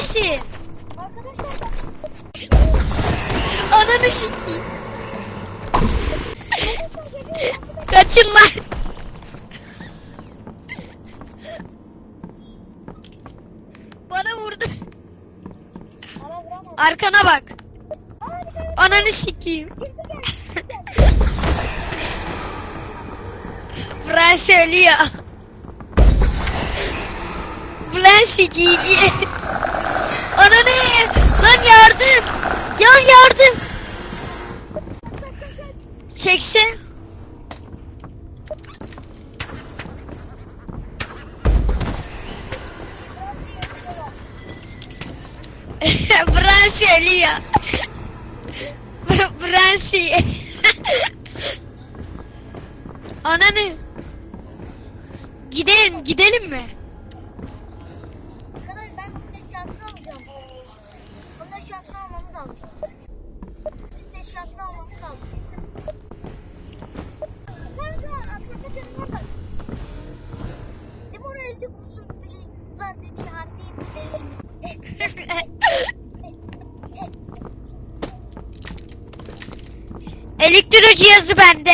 Neredesin? Arkadaşlar. Ananı sikeyim. Kaçın lan. Bana vurdu. Arkana bak. Ananı sikeyim. Prens ölüyor. Prens GG. Ananı. Lan yardım. Ya yardım. Çekse. Prens ölüyor. Prensi. Ananı. Gidelim, gidelim mi? Eşyasını almamız lazım. Biz eşyasını almamız lazım. Elektro cihazı bende.